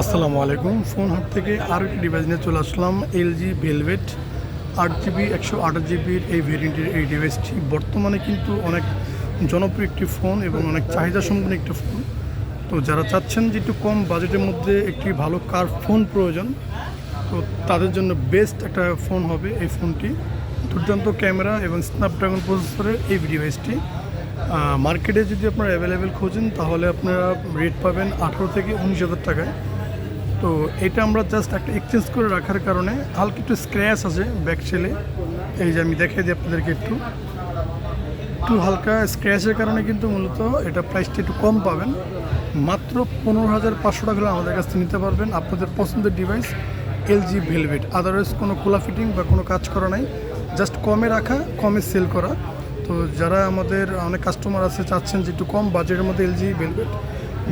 আসসালামু আলাইকুম। ফোন হাট থেকে আরও একটি ডিভাইস নিয়ে চলে আসলাম এলজি ভেলভেট আট জিবি একশো আঠাশ জিবির এই ভেরিয়েন্টের এই ডিভাইসটি বর্তমানে কিন্তু অনেক জনপ্রিয় একটি ফোন এবং অনেক চাহিদা সম্পন্ন একটি ফোন তো যারা চাচ্ছেন যে একটু কম বাজেটের মধ্যে একটি ভালো কার ফোন প্রয়োজন, তো তাদের জন্য বেস্ট একটা ফোন হবে এই ফোনটি দুর্দান্ত ক্যামেরা এবং স্ন্যাপড্রাগন প্রসেসরের এই ডিভাইসটি মার্কেটে যদি আপনারা অ্যাভেলেবেল খোঁজেন, তাহলে আপনারা রেট পাবেন আঠারো থেকে উনিশ হাজার টাকায়। তো এটা আমরা জাস্ট একটা এক্সচেঞ্জ করে রাখার কারণে হালকা একটু স্ক্র্যাচ আছে ব্যাক সেলে এই যে আমি দেখাই দিই আপনাদেরকে একটু। একটু হালকা স্ক্র্যাচের কারণে কিন্তু মূলত এটা প্রাইসটা একটু কম পাবেন। মাত্র পনেরো হাজার পাঁচশো টাকা হলে আমাদের কাছ থেকে নিতে পারবেন আপনাদের পছন্দের ডিভাইস এলজি ভেলভেট আদারওয়াইজ কোনো খোলা ফিটিং বা কোনো কাজ করা নাই। জাস্ট কমে রাখা, কমে সেল করা। তো যারা আমাদের অনেক কাস্টমার আছে, চাচ্ছেন যে একটু কম বাজেটের মধ্যে এলজি ভেলভেট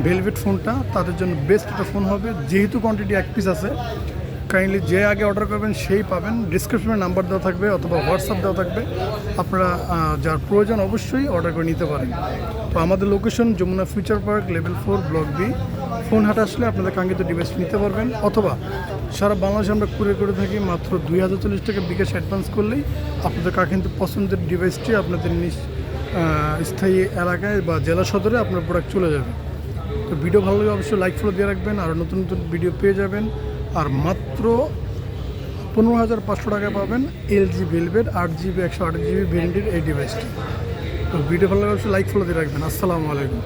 ভেলভেট ফোনটা তাদের জন্য বেস্ট একটা ফোন হবে। যেহেতু কোয়ান্টিটি এক পিস আছে কাইন্ডলি যে আগে অর্ডার করবেন, সেই পাবেন। ডিসক্রিপশনে নাম্বার দেওয়া থাকবে অথবা হোয়াটসঅ্যাপ দেওয়া থাকবে। আপনারা যার প্রয়োজন অবশ্যই অর্ডার করে নিতে পারেন। তো আমাদের location Jamuna Future Park level four block B phone হাট আসলে আপনাদের কাঙ্ক্ষিত ডিভাইস নিতে পারবেন। অথবা সারা বাংলাদেশে আমরা কুরিয়ার করে থাকি মাত্র দুই হাজার চল্লিশ টাকা বিকাশ অ্যাডভান্স করলেই আপনাদের কাঙ্ক্ষিত পছন্দের ডিভাইসটি আপনাদের নিজ স্থায়ী এলাকায় বা জেলা সদরে আপনার প্রোডাক্ট চলে যাবে। তো ভিডিও ভালো লাগলে অবশ্যই লাইক ফলো দিয়ে রাখবেন, আর নতুন নতুন ভিডিও পেয়ে যাবেন। আর মাত্র পনেরো হাজার পাঁচশো টাকায় পাবেন এল জি ভেলভেট আট জিবি একশো আট জিবি ভেন্ডির এই ডিভাইসটি তো ভিডিও ভালো লাগলে অবশ্যই লাইক ফলো দিয়ে রাখবেন। আসসালামু আলাইকুম।